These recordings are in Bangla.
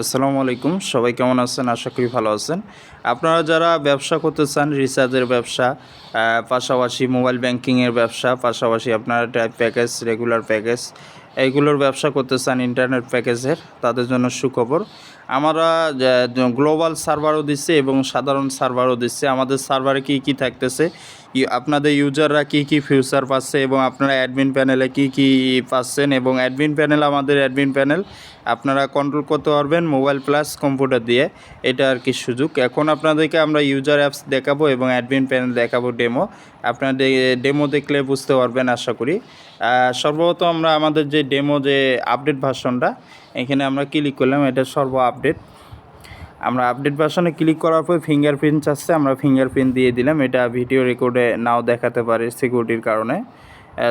আসসালামু আলাইকুম, সবাই কেমন আছেন? আশা করি ভালো আছেন। আপনারা যারা ব্যবসা করতে চান, রিচার্জের ব্যবসা পাশাপাশি মোবাইল ব্যাংকিংয়ের ব্যবসা, পাশাপাশি আপনারা টাইপ প্যাকেজ, রেগুলার প্যাকেজ এইগুলোর ব্যবসা করতে চান, ইন্টারনেট প্যাকেজের, তাদের জন্য সুখবর। আমরা গ্লোবাল সার্ভারও দিচ্ছে এবং সাধারণ সার্ভারও দিচ্ছে। আমাদের সার্ভারে কী কী থাকতেছে? আপনাদের ইউজাররা কী কী ফিউচার পাচ্ছে এবং আপনারা অ্যাডমিন প্যানেলে কী কী পাচ্ছেন? এবং অ্যাডমিন প্যানেল, আমাদের অ্যাডমিন প্যানেল আপনারা কন্ট্রোল করতে পারবেন মোবাইল প্লাস কম্পিউটার দিয়ে। এটা আর কি সুযোগ। এখন আপনাদেরকে আমরা ইউজার অ্যাপস দেখাবো এবং অ্যাডমিন প্যানেল দেখাবো ডেমো আপনাদের ডেমো দেখলে বুঝতে পারবেন, আশা করি। সর্বপ্রথম আমরা আমাদের যে ডেমো যে আপডেট ভার্সনটা এখানে আমরা ক্লিক করলাম, এটা সর্ব আপডেট আমরা আপডেট ভার্সনে ক্লিক করার পর ফিঙ্গারপ্রিন্ট আসছে, আমরা ফিঙ্গারপ্রিন্ট দিয়ে দিলাম। এটা ভিডিও রেকর্ডে নাও দেখাতে পারে সিকিউরিটির কারণে।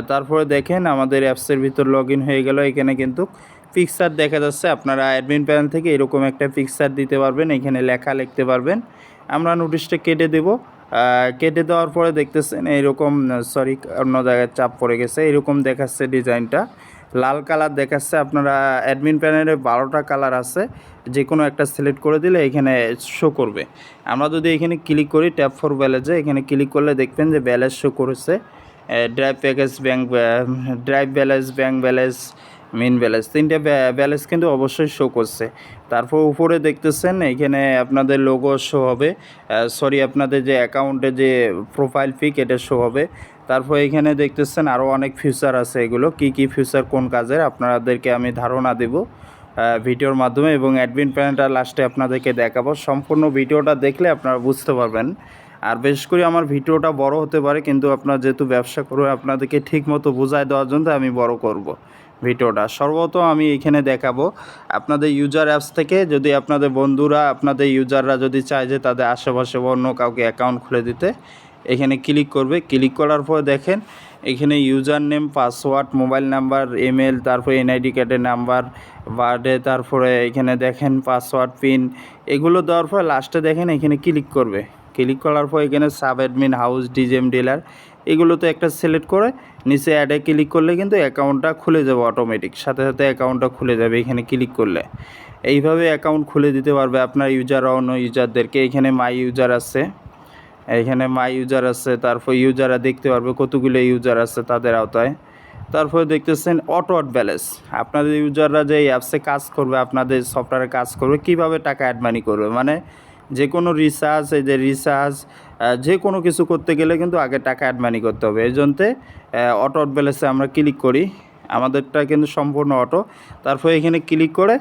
তারপরে দেখেন আমাদের অ্যাপসের ভিতর লগ হয়ে গেল। এখানে কিন্তু পিকচার দেখা যাচ্ছে, আপনারা অ্যাডমিন প্যানেল থেকে এরকম একটা পিকচার দিতে পারবেন, এখানে লেখা লিখতে পারবেন। আমরা নোটিশটা কেটে দেব। কেটে দেওয়ার পরে দেখতেছেন এরকম সরি অন্য জায়গায় চাপ পড়ে গেছে, এরকম দেখাচ্ছে ডিজাইনটা। লাল কালার দেখাচ্ছে, আপনারা অ্যাডমিন প্যানেলে বারোটা কালার আছে যে কোনো একটা সিলেক্ট করে দিলে এখানে শো করবে। আমরা যদি এখানে ক্লিক করি ট্যাপ ফর ব্যালেন্সে এখানে ক্লিক করলে দেখবেন যে ব্যালেন্স শো করেছে। Drive package bank drive balance bank balance main balance তিনটে ব্যালেন্স কিন্তু অবশ্যই শো করছে। তারপর উপরে দেখতেছেন, এখানে আপনাদের লোগো শো হবে। সরি আপনাদের যে অ্যাকাউন্টে যে প্রোফাইল পিক এটা শো হবে। তারপর এখানে দেখতেছেন আরও অনেক ফিউচার আছে এগুলো। কি কি ফিউচার কোন কাজের, আপনাদেরকে আমি ধারণা দেব ভিডিওর মাধ্যমে। এবং অ্যাডমিন প্যানেলটা লাস্টে আপনাদেরকে দেখাবো। সম্পূর্ণ ভিডিওটা দেখলে আপনারা বুঝতে পারবেন। আর বিশেষ করে আমার ভিডিওটা বড় হতে পারে, কিন্তু আপনার যেহেতু ব্যবসা করবে আপনাদেরকে ঠিক মতো বোঝায় দেওয়ার জন্য আমি বড় করব। ভিডিওটা। সর্বত আমি এখানে দেখাবো আপনাদের ইউজার অ্যাপস থেকে। যদি আপনাদের বন্ধুরা, আপনাদের ইউজাররা যদি চায় যে তাদের আশেপাশে অন্য কাউকে অ্যাকাউন্ট খুলে দিতে, এখানে ক্লিক করবে। ক্লিক করার পর দেখেন, এখানে user name password mobile number email তারপরে এনআইডি কার্ডের নাম্বার বার্থডে তারপরে এখানে দেখেন পাসওয়ার্ড পিন এগুলো দেওয়ার পর লাস্টে দেখেন এখানে ক্লিক করবে। ক্লিক করার পর এখানে সাব অ্যাডমিন হাউস ডিজেম ডিলার এগুলোতে একটা সিলেক্ট করে নিচে অ্যাডে ক্লিক করলে কিন্তু অ্যাকাউন্টটা খুলে যাবে অটোমেটিক সাথে সাথে অ্যাকাউন্টটা খুলে যাবে এখানে ক্লিক করলে। এইভাবে অ্যাকাউন্ট খুলে দিতে পারবে আপনার ইউজার অন্য ইউজারদেরকে এখানে মাই ইউজার আছে। এখানে মাই ইউজার আছে, তারপর ইউজাররা দেখতে পারবে কতগুলো ইউজার আছে তাদের আওতায়। তারপরে দেখতেছেন অটো অট ব্যালেন্স আপনাদের ইউজাররা যে এই অ্যাপসে কাজ করবে, আপনাদের সফটওয়্যারে কাজ করবে, কীভাবে টাকা অ্যাড মানি করবে? মানে যে কোনো রিচার্জ এই যে রিচার্জ যে কোনো কিছু করতে গেলে কিন্তু আগে টাকা অ্যাডমানি করতে হবে। এই জন্যে অট ব্যালেন্সে আমরা ক্লিক করি। আমাদেরটা কিন্তু সম্পূর্ণ অটো তারপর এখানে ক্লিক করে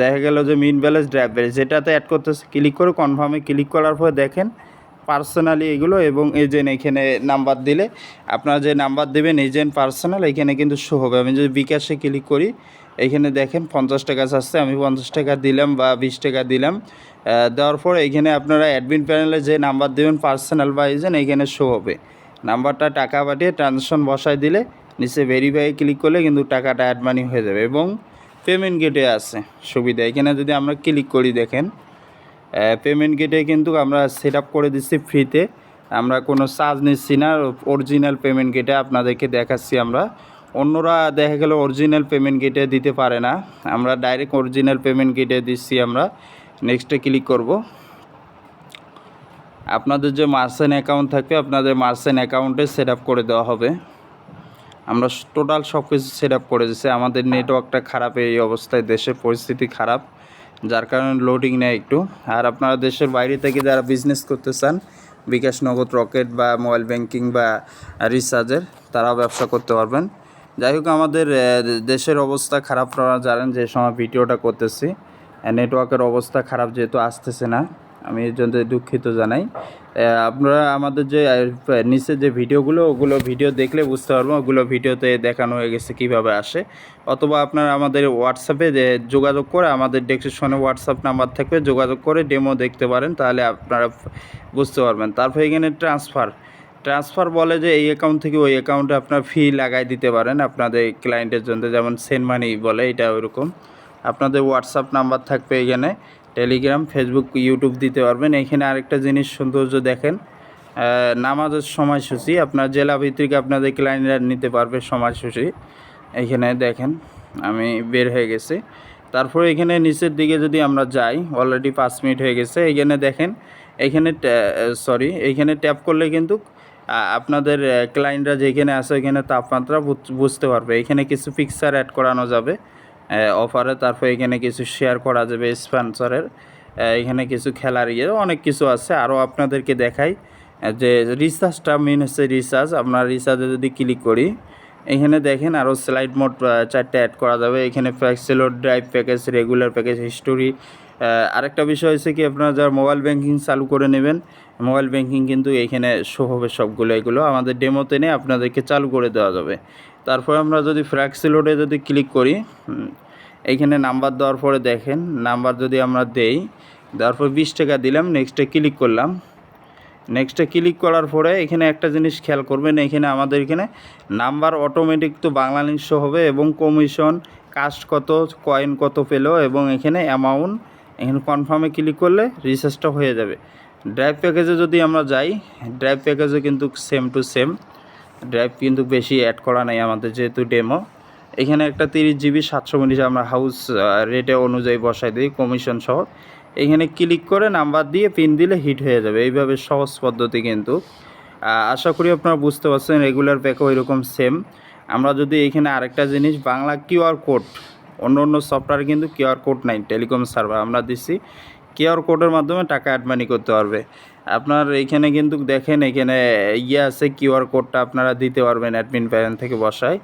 দেখা গেল যে মিন ব্যালেন্স ড্রাইভ ব্যালেন্স যেটাতে অ্যাড করতেছে ক্লিক করে কনফার্মে ক্লিক করার পরে দেখেন পার্সোনালি এগুলো এবং এজেন্ট এখানে নাম্বার দিলে, আপনারা যে নাম্বার দেবেন এজেন্ট পার্সোনাল এখানে কিন্তু শো হবে। আমি যদি বিকাশে ক্লিক করি এখানে দেখেন পঞ্চাশ টাকা আসছে আমি পঞ্চাশ টাকা দিলাম বা বিশ টাকা দিলাম। দেওয়ার পর এখানে আপনারা অ্যাডমিন প্যানেলে যে নাম্বার দেবেন পার্সোনাল বা এজেন্ট এখানে শো হবে। নাম্বারটা টাকা পাঠিয়ে ট্রানজ্যাকশন বসায় দিলে নিচে ভেরিফাই ক্লিক করলে কিন্তু টাকাটা অ্যাড মানি হয়ে যাবে এবং পেমেন্ট গেটে আছে সুবিধা। এখানে যদি আমরা ক্লিক করি দেখেন পেমেন্ট গেটে কিন্তু আমরা সেট করে দিচ্ছি ফ্রিতে আমরা কোনো চার্জ নিচ্ছি না অরিজিনাল পেমেন্ট গেটে আপনাদেরকে দেখাচ্ছি আমরা। অন্যরা দেখা গেল অরিজিনাল পেমেন্ট গেটে দিতে পারে না। আমরা ডাইরেক্ট অরিজিনাল পেমেন্ট গেটে দিচ্ছি আমরা। নেক্সটে ক্লিক করব। আপনাদের যে মার্সেন্ট অ্যাকাউন্ট থাকবে, আপনাদের মার্সেন্ট অ্যাকাউন্টে সেট করে দেওয়া হবে। আমরা টোটাল সব কিছু সেট আপ করে দিচ্ছি। আমাদের নেটওয়ার্কটা খারাপ এই অবস্থায়, দেশের পরিস্থিতি খারাপ, যার কারণে লোডিং নেয় একটু। আর আপনারা দেশের বাইরে থেকে যারা বিজনেস করতে চান, বিকাশ নগদ রকেট বা মোবাইল ব্যাংকিং বা রিচার্জের তারাও ব্যবসা করতে পারবেন। যাই হোক, আমাদের দেশের অবস্থা খারাপ আপনারা জানেন যে সময় ভিডিওটা করতেছি। নেটওয়ার্কের অবস্থা খারাপ যেহেতু আসতেছে না, আমি এর জন্য দুঃখিত জানাই। আপনারা আমাদের যে নিচে যে ভিডিওগুলো, ওগুলো ভিডিও দেখলে বুঝতে পারব, ওগুলো ভিডিওতে দেখানো হয়ে গেছে কীভাবে আসে। অথবা আপনারা আমাদের হোয়াটসঅ্যাপে যোগাযোগ করে আমাদের ডেসক্রিপশনে হোয়াটসঅ্যাপ নাম্বার থাকবে, যোগাযোগ করে ডেমো দেখতে পারেন, তাহলে আপনারা বুঝতে পারবেন। তারপর এখানে ট্রান্সফার ট্রান্সফার বলে যে এই অ্যাকাউন্ট থেকে ওই অ্যাকাউন্টে আপনার ফি লাগাই দিতে পারেন আপনাদের ক্লায়েন্টের জন্য, যেমন সেন্ড মানি বলে, এটা ওইরকম। আপনাদের হোয়াটসঅ্যাপ নাম্বার থাকবে এখানে টেলিগ্রাম ফেসবুক ইউটিউব দিতে পারবেন। এখানে আরেকটা জিনিস সৌন্দর্য দেখেন নামাজের সময়সূচি, আপনার জেলা ভিত্তিক আপনাদের ক্লায়েন্টরা নিতে পারবে সময়সূচি। এখানে দেখেন, আমি বের হয়ে গেছি। তারপরে এখানে নিচের দিকে যদি আমরা যাই অলরেডি পাঁচ মিনিট হয়ে গেছে। এখানে দেখেন, এখানে সরি এইখানে ট্যাপ করলে কিন্তু আপনাদের ক্লায়েন্টরা যেখানে আছে ওইখানে তাপমাত্রা বুঝ- বুঝতে পারবে। এখানে কিছু পিকচার অ্যাড করানো যাবে অফারে তারপর এখানে কিছু শেয়ার করা যাবে স্পন্সরের এখানে কিছু খেলার ইয়ে অনেক কিছু আছে। আরও আপনাদেরকে দেখাই যে রিচার্জটা মেন হচ্ছে রিচার্জ আপনার রিচার্জে যদি ক্লিক করি, এখানে দেখেন আরও স্লাইড মোড চারটে অ্যাড করা যাবে। এখানে flexiload drive package regular package history আরেকটা বিষয় হচ্ছে কি, আপনারা যারা মোবাইল ব্যাংকিং চালু করে নেবেন মোবাইল ব্যাংকিং কিন্তু এখানে শো হবে সবগুলো, এগুলো আমাদের ডেমোতে নিয়ে আপনাদেরকে চালু করে দেওয়া যাবে। তারপরে আমরা যদি ফ্র্যাক্সিলোডে যদি ক্লিক করি এইখানে নাম্বার দেওয়ার পরে দেখেন নাম্বার যদি আমরা দেই, দেওয়ার বিশ টাকা দিলাম নেক্সটে ক্লিক করলাম। নেক্সটে ক্লিক করার পরে এখানে একটা জিনিস খেয়াল করবেন, এখানে আমাদের এখানে নাম্বার অটোমেটিক তো বাংলা শো হবে এবং কমিশন কাস্ট কত কয়েন কত পেল এবং এখানে অ্যামাউন্ট এখানে কনফার্মে ক্লিক করলে রিচার্জটা হয়ে যাবে। ড্রাইভ প্যাকেজে যদি আমরা যাই ড্রাইভ প্যাকেজে কিন্তু সেম টু সেম ড্রাইভ কিন্তু বেশি অ্যাড করা নেই আমাদের যেহেতু ডেমো এখানে একটা তিরিশ জিবি সাতশো মিনিট আমরা হাউস রেটে অনুযায়ী বসাই দিই কমিশন সহ। এখানে ক্লিক করে নাম্বার দিয়ে পিন দিলে হিট হয়ে যাবে। এইভাবে সহজ পদ্ধতি কিন্তু। আশা করি আপনারা বুঝতে পারছেন রেগুলার প্যাকও এরকম সেম আমরা যদি এখানে আরেকটা জিনিস, বাংলা কিউআর কোড অন্য অন্য সফটওয়্যার কিন্তু কিউআর কোড নাই টেলিকম সার্ভার আমরা দিচ্ছি কিউআর কোডের মাধ্যমে টাকা অ্যাড মানি করতে পারবে। আপনার এইখানে কিন্তু দেখেন এখানে ইয়ে আছে কিউআর কোডটা আপনারা দিতে পারবেন অ্যাডমিন প্যানেল থেকে বসায়।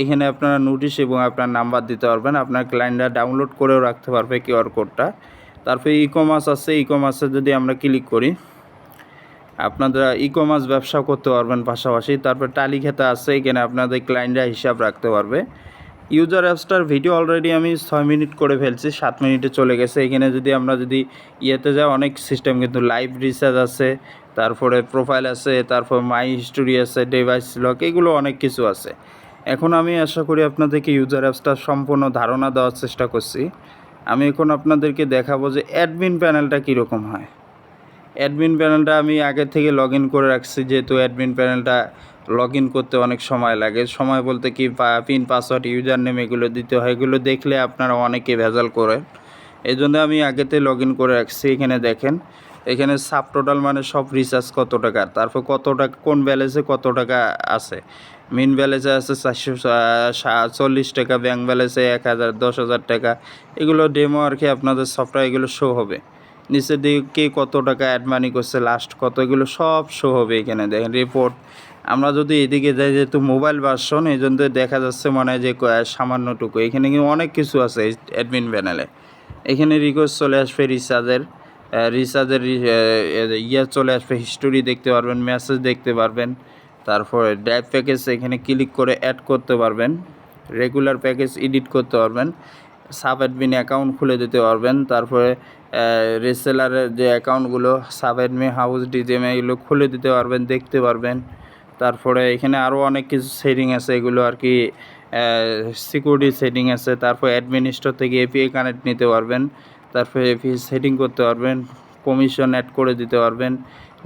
এখানে আপনারা নোটিশ এবং আপনার নাম্বার দিতে পারবেন। আপনার ক্লায়েন্টরা ডাউনলোড করেও রাখতে পারবে কিউআর কোডটা তারপরে ই কমার্স আছে ই কমার্সে যদি আমরা ক্লিক করি, আপনারা ই কমার্স ব্যবসা করতে পারবেন পাশাপাশি। তারপর টালি খেতা আছে, এখানে আপনাদের ক্লায়েন্টরা হিসাব রাখতে পারবে। ইউজার অ্যাপসটার ভিডিও অলরেডি আমি ছয় মিনিট করে ফেলছি, সাত মিনিটে চলে গেছে। এখানে যদি আমরা যদি ইয়েতে যাই, অনেক সিস্টেম কিন্তু লাইভ রিচার্জ আছে, তারপরে প্রোফাইল আছে, তারপর মাই হিস্টোরি আছে ডিভাইস লক এগুলো অনেক কিছু আছে। এখন আমি আশা করি আপনাদেরকে ইউজার অ্যাপসটা সম্পূর্ণ ধারণা দেওয়ার চেষ্টা করছি। আমি এখন আপনাদেরকে দেখাবো যে অ্যাডমিন প্যানেলটা কীরকম হয়। অ্যাডমিন প্যানেলটা আমি আগে থেকে লগ ইন করে রাখছি, যেহেতু অ্যাডমিন প্যানেলটা লগ ইন করতে অনেক সময় লাগে। সময় বলতে কি পিন পাসওয়ার্ড ইউজার নেম এগুলো দিতে হয়, এগুলো দেখলে আপনারা অনেকে ভেজাল করেন। এই জন্য আমি আগেতে লগ ইন করে রাখছি, এখানে দেখেন। এখানে সাব টোটাল মানে সব রিচার্জ কত টাকা, তারপর কত টাকা, কোন ব্যালেন্সে কত টাকা আছে? মিন ব্যালেন্সে আছে চারশো চল্লিশ টাকা ব্যাঙ্ক ব্যালেন্সে এক হাজার, দশ হাজার টাকা। এগুলো ডেমো আর কি আপনাদের সফটওয়্যার এগুলো শো হবে। নিচের দিকে কে কত টাকা অ্যাড মানি করছে লাস্ট কত, এগুলো সব শো হবে এখানে। দেখেন রিপোর্ট আমরা যদি এদিকে যাই, যেহেতু মোবাইল ভার্সন এই জন্য দেখা যাচ্ছে মনে হয় যে সামান্যটুকু। এখানে কিন্তু অনেক কিছু আছে অ্যাডমিন প্যানেলে এখানে রিকোয়েস্ট চলে আসবে রিচার্জের রিচার্জের ইয়ে চলে আসবে হিস্টোরি দেখতে পারবেন মেসেজ দেখতে পারবেন। তারপরে ড্রাইভ প্যাকেজ এখানে ক্লিক করে অ্যাড করতে পারবেন। রেগুলার প্যাকেজ এডিট করতে পারবেন। সাব অ্যাডমিন অ্যাকাউন্ট খুলে দিতে পারবেন। তারপরে রেসেলারের যে অ্যাকাউন্টগুলো সাব অ্যাডমিন হাউস ডিজেম এগুলো খুলে দিতে পারবেন, দেখতে পারবেন। তারপরে এখানে আরও অনেক কিছু সেটিং আছে, এগুলো আর কি সিকিউরিটি সেটিং আছে। তারপর অ্যাডমিনিস্ট্রেটর থেকে এপিআই কানেক্ট নিতে পারবেন। তারপরে এপিআই সেটিং করতে পারবেন কমিশন অ্যাড করে দিতে পারবেন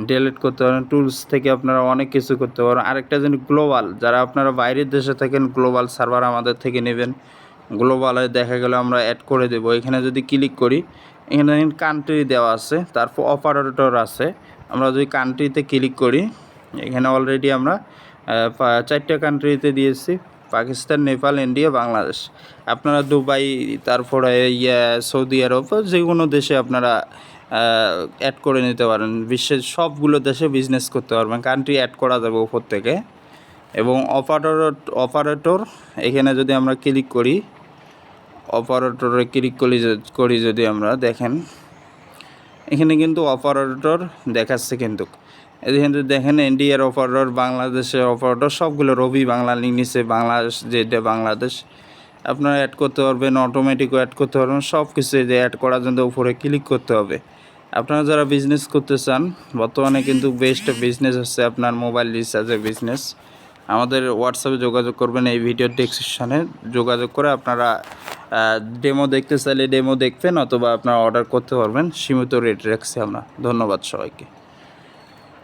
ডিলিট করতে পারবেন টুলস থেকে আপনারা অনেক কিছু করতে পারবেন। আরেকটা জিনিস গ্লোবাল যারা আপনারা বাইরের দেশে থাকেন গ্লোবাল সার্ভার আমাদের থেকে নেবেন। গ্লোবালে দেখা গেল আমরা অ্যাড করে দেবো। এখানে যদি ক্লিক করি, এখানে কান্ট্রি দেওয়া আছে, তারপর অপারেটর আছে। আমরা যদি কান্ট্রিতে ক্লিক করি, এখানে অলরেডি আমরা চারটে কান্ট্রিতে দিয়েছি, পাকিস্তান, নেপাল, ইন্ডিয়া, বাংলাদেশ। আপনারা দুবাই, তারপরে ইয়া, সৌদি আরব যে কোনো দেশে আপনারা অ্যাড করে নিতে পারেন। বিশ্বের সবগুলো দেশে বিজনেস করতে পারবেন। কান্ট্রি অ্যাড করা যাবে উপর থেকে। এবং অপারেটর অপারেটর এখানে যদি আমরা ক্লিক করি অপারেটরে ক্লিক করি করি যদি আমরা দেখেন। এখানে কিন্তু অপারেটর দেখাচ্ছে কিন্তু। কিন্তু দেখেন ইন্ডিয়ার অপারেটর, বাংলাদেশের অপারেটর, সবগুলো রবি বাংলা নিচে বাংলাদেশ, যেটা বাংলাদেশ। আপনারা অ্যাড করতে পারবেন অটোমেটিকও অ্যাড করতে পারবেন সব কিছু যে অ্যাড করার জন্য উপরে ক্লিক করতে হবে। আপনারা যারা বিজনেস করতে চান, বর্তমানে কিন্তু বেস্ট বিজনেস হচ্ছে আপনার মোবাইল রিচার্জের বিজনেস আমাদের হোয়াটসঅ্যাপে যোগাযোগ করবেন, এই ভিডিও ডেসক্রিপশানে যোগাযোগ করে আপনারা ডেমো দেখতে চাইলে ডেমো দেখবেন অথবা আপনারা অর্ডার করতে পারবেন। সীমিত রেট রাখছি আমরা। ধন্যবাদ সবাইকে।